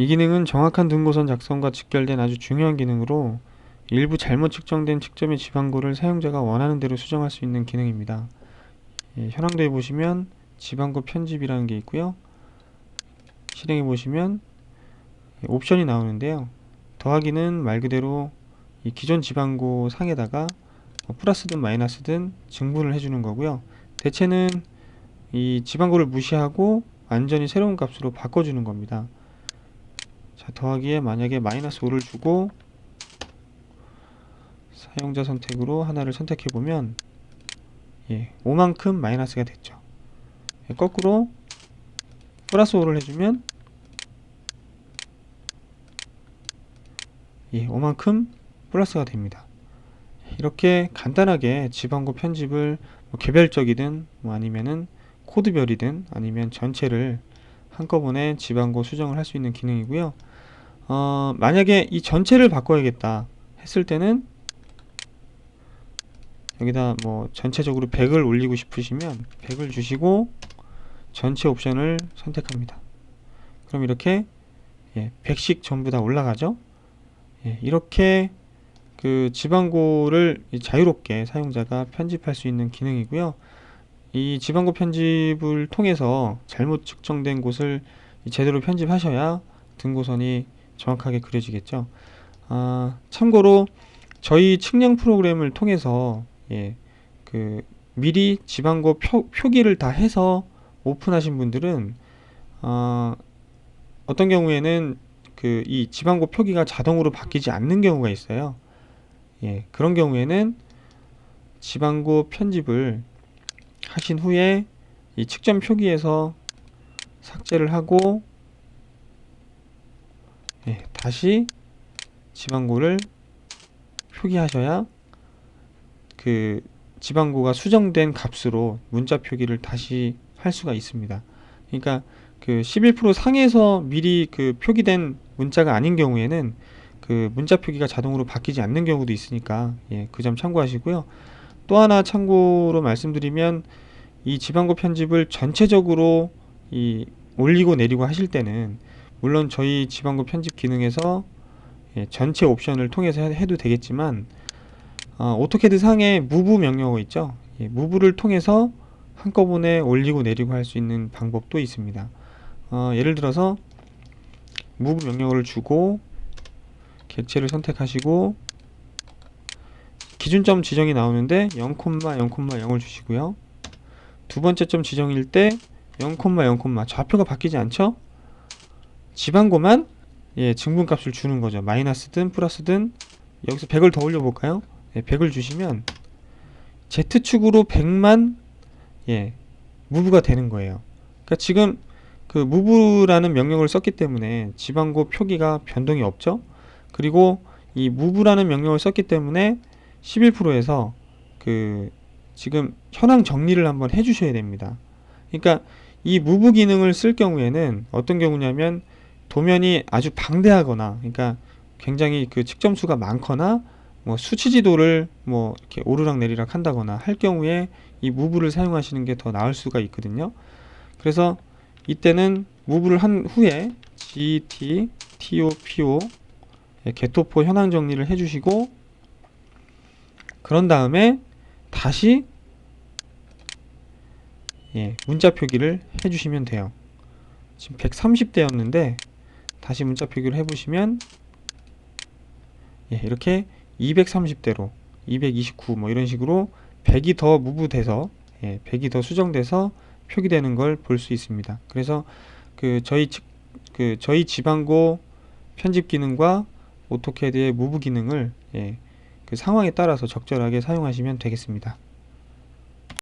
이 기능은 정확한 등고선 작성과 직결된 아주 중요한 기능으로 일부 잘못 측정된 측점의 지방고를 사용자가 원하는 대로 수정할 수 있는 기능입니다. 예, 현황도에 보시면 지방고 편집이라는 게 있고요. 실행해 보시면 예, 옵션이 나오는데요. 더하기는 말 그대로 이 기존 지방고 상에다가 뭐 플러스든 마이너스든 증분을 해주는 거고요. 대체는 이 지방고를 무시하고 완전히 새로운 값으로 바꿔주는 겁니다. 자, 더하기에 만약에 마이너스 5를 주고 사용자 선택으로 하나를 선택해 보면 예, 5만큼 마이너스가 됐죠. 예, 거꾸로 플러스 5를 해주면 예, 5만큼 플러스가 됩니다. 이렇게 간단하게 지방고 편집을 뭐 개별적이든 뭐 아니면은 코드별이든 아니면 전체를 한꺼번에 지방고 수정을 할 수 있는 기능이고요. 어, 만약에 이 전체를 바꿔야겠다 했을 때는 여기다 뭐 전체적으로 100을 올리고 싶으시면 100을 주시고 전체 옵션을 선택합니다. 그럼 이렇게 예, 100씩 전부 다 올라가죠. 예, 이렇게 그 지방고를 이 자유롭게 사용자가 편집할 수 있는 기능이고요. 이 지방고 편집을 통해서 잘못 측정된 곳을 이 제대로 편집하셔야 등고선이 정확하게 그려지겠죠. 아, 참고로 저희 측량 프로그램을 통해서 예, 그 미리 지방고 표, 표기를 다 해서 오픈하신 분들은 어, 어떤 경우에는 그 이 지방고 표기가 자동으로 바뀌지 않는 경우가 있어요. 예, 그런 경우에는 지방고 편집을 하신 후에 이 측정 표기에서 삭제를 하고 예, 다시 지방고를 표기하셔야 그 지방고가 수정된 값으로 문자 표기를 다시 할 수가 있습니다. 그러니까 그 11% 상에서 미리 그 표기된 문자가 아닌 경우에는 그 문자 표기가 자동으로 바뀌지 않는 경우도 있으니까 예, 그 점 참고하시고요. 또 하나 참고로 말씀드리면 이 지방고 편집을 전체적으로 이 올리고 내리고 하실 때는 물론 저희 지방고 편집 기능에서 예, 전체 옵션을 통해서 해- 해도 되겠지만 어, 오토캐드 상에 무브 명령어 있죠. 예, 무브를 통해서 한꺼번에 올리고 내리고 할 수 있는 방법도 있습니다. 어, 예를 들어서 무브 명령어를 주고 객체를 선택하시고 기준점 지정이 나오는데 0,0,0을 주시고요. 두 번째 점 지정일 때 0,0, 좌표가 바뀌지 않죠? 지방고만 예, 증분값을 주는 거죠. 마이너스든 플러스든 여기서 100을 더 올려 볼까요? 예, 100을 주시면 Z축으로 100만 예, 무브가 되는 거예요. 그러니까 지금 그 무브라는 명령을 썼기 때문에 지방고 표기가 변동이 없죠. 그리고 이 무브라는 명령을 썼기 때문에 11%에서 그 지금 현황 정리를 한번 해 주셔야 됩니다. 그러니까 이 무브 기능을 쓸 경우에는 어떤 경우냐면 도면이 아주 방대하거나 그러니까 굉장히 그 측점 수가 많거나 뭐 수치 지도를 뭐 이렇게 오르락 내리락 한다거나 할 경우에 이 무브를 사용하시는 게 더 나을 수가 있거든요. 그래서 이때는 무브를 한 후에 GT, TOPO 예, 개토포 현황 정리를 해주시고 그런 다음에 다시 예, 문자 표기를 해주시면 돼요. 지금 130대였는데 다시 문자 표기를 해보시면 예, 이렇게 230대로 229 뭐 이런 식으로 100이 더 무브돼서 예, 100이 더 수정돼서 표기되는 걸 볼 수 있습니다. 그래서 그 저희 측, 그 저희 지방고 편집 기능과 오토캐드의 무브 기능을 예, 그 상황에 따라서 적절하게 사용하시면 되겠습니다.